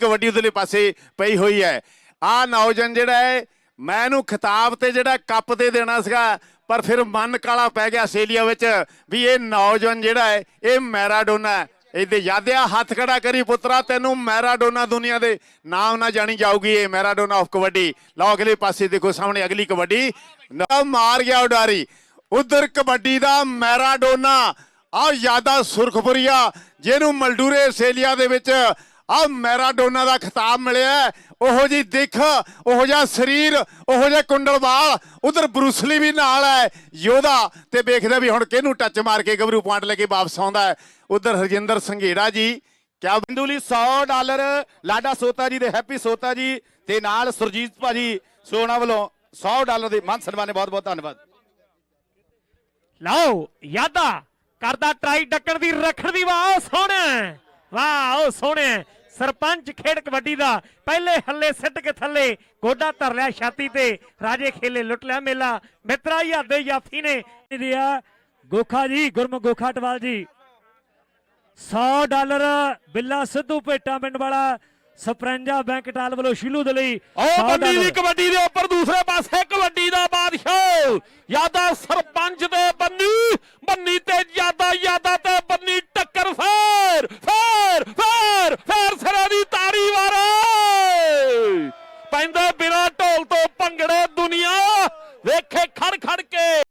ਕਬੱਡੀ ਉਧਰਲੇ ਪਾਸੇ ਪਈ ਹੋਈ ਹੈ। ਆ ਨੌਜਵਾਨ ਜਿਹੜਾ ਹੈ, ਮੈਂ ਇਹਨੂੰ ਖਿਤਾਬ ਤੇ ਜਿਹੜਾ ਕੱਪ ਦੇ ਦੇਣਾ ਸੀਗਾ, ਪਰ ਫਿਰ ਮਨ ਕਾਲਾ ਪੈ ਗਿਆ ਆਸਟ੍ਰੇਲੀਆ ਵਿੱਚ ਵੀ ਇਹ ਨੌਜਵਾਨ ਜਿਹੜਾ ਹੈ, ਇਹ ਮੈਰਾਡੋਨਾ ਇਹਦੇ ਯਾਦਿਆ ਹੱਥ ਖੜਾ ਕਰੀ ਪੁੱਤਰਾ, ਤੈਨੂੰ ਮੈਰਾਡੋਨਾ ਦੁਨੀਆ ਦੇ ਨਾਮ ਨਾ ਜਾਣੀ ਜਾਊਗੀ ਇਹ ਮੈਰਾਡੋਨਾ ਆਫ ਕਬੱਡੀ। ਲਓ ਅਗਲੇ ਪਾਸੇ ਦੇਖੋ ਸਾਹਮਣੇ ਅਗਲੀ ਕਬੱਡੀ। ਮਾਰ ਗਿਆ ਉਡਾਰੀ। ਉਧਰ ਕਬੱਡੀ ਦਾ ਮੈਰਾਡੋਨਾ। ਆ ਯਾਦਾ ਸੁਰਖਪੁਰੀਆ, ਜਿਹਨੂੰ ਮਲਡੂਰੇ ਆਸਟ੍ਰੇਲੀਆ ਦੇ ਵਿੱਚ ਆ ਮੈਰਾਡੋਨਾ ਦਾ ਖਿਤਾਬ ਮਿਲਿਆ ਹੈ। ਉਹੋ ਜੀ ਦਿੱਖ, ਉਹੋ ਜਿਹਾ ਸਰੀਰ, ਉਹੋ ਜਿਹਾ ਕੁੰਡਲਵਾਲ, ਉਧਰ ਬਰੂਸਲੀ ਵੀ ਨਾਲ ਹੈ, ਯੋਧਾ। ਤੇ ਵੇਖਦਾ ਵੀ ਹੁਣ ਕਿਹਨੂੰ ਟੱਚ ਮਾਰ ਕੇ ਗੱਭਰੂ ਪੁਆਇੰਟ ਲੈ ਕੇ ਵਾਪਸ ਆਉਂਦਾ ਹੈ। ਉਧਰ ਹਰਜਿੰਦਰ ਸੰਘੇੜਾ ਜੀ, ਕਿਆ ਬਿੰਦੂ ਲਈ 100 ਡਾਲਰ, ਲਾਡਾ ਸੋਤਾ ਜੀ ਦੇ ਹੈਪੀ ਸੋਤਾ ਜੀ, ਤੇ ਨਾਲ ਸੁਰਜੀਤ ਭਾਜੀ, ਸੋਨਾ ਵੱਲੋਂ 100 ਡਾਲਰ ਦੇ ਮਾਨ ਸਨਮਾਨ ਨੇ ਬਹੁਤ ਬਹੁਤ ਧੰਨਵਾਦ। ਲਓ, ਯਾਦਾ, ਕਰਦਾ ਟਰਾਈ ਡੱਕਣ ਦੀ, ਰੱਖਣ ਦੀ ਵਾਹ, ਉਹ ਸੋਹਣਾ ਵਾਹ, ਉਹ ਸੋਹਣਾ ਸਰਪੰਚ ਖੇਡ ਕਬੱਡੀ ਦਾ ਪਹਿਲੇ ਹੱਲੇ ਸਿੱਟ ਕੇ ਥੱਲੇ ਗੋਡਾ ਧਰ ਲਿਆ ਛਾਤੀ ਤੇ। ਰਾਜੇ ਖੇਲੇ ਲੁੱਟ ਲਿਆ ਮੇਲਾ। ਮਿੱਤਰਾ ਯਾਦੇ ਯਾਫੀ ਨੇ। ਦਿਆ ਗੋਖਾ ਜੀ ਗੁਰਮੁਖ ਗੋਖਾ ਟਵਾਲ ਜੀ। 100 ਡਾਲਰ ਬਿੱਲਾ ਸਿੱਧੂ ਭੇਟਾ ਪਿੰਡ ਵਾਲਾ ਸਪਰੰਜਾ ਬੈਂਕ ਟਾਲ ਵੱਲੋਂ ਸ਼ਿਲੂ ਦੇ ਲਈ ਉਹ 100 ਬੰਦੀ ਦੀ। ਕਬੱਡੀ ਦੇ ਉੱਪਰ ਦੂਸਰੇ ਪਾਸੇ ਕਬੱਡੀ ਦਾ ਬਾਦਸ਼ਾਹ। ਯਾਦਾ ਸਰਪੰਚ ਤੇ ਬੰਨੀ ਬੰਨੀ ਤੇ ਯਾਦਾ ਯਾਦਾ ਤੇ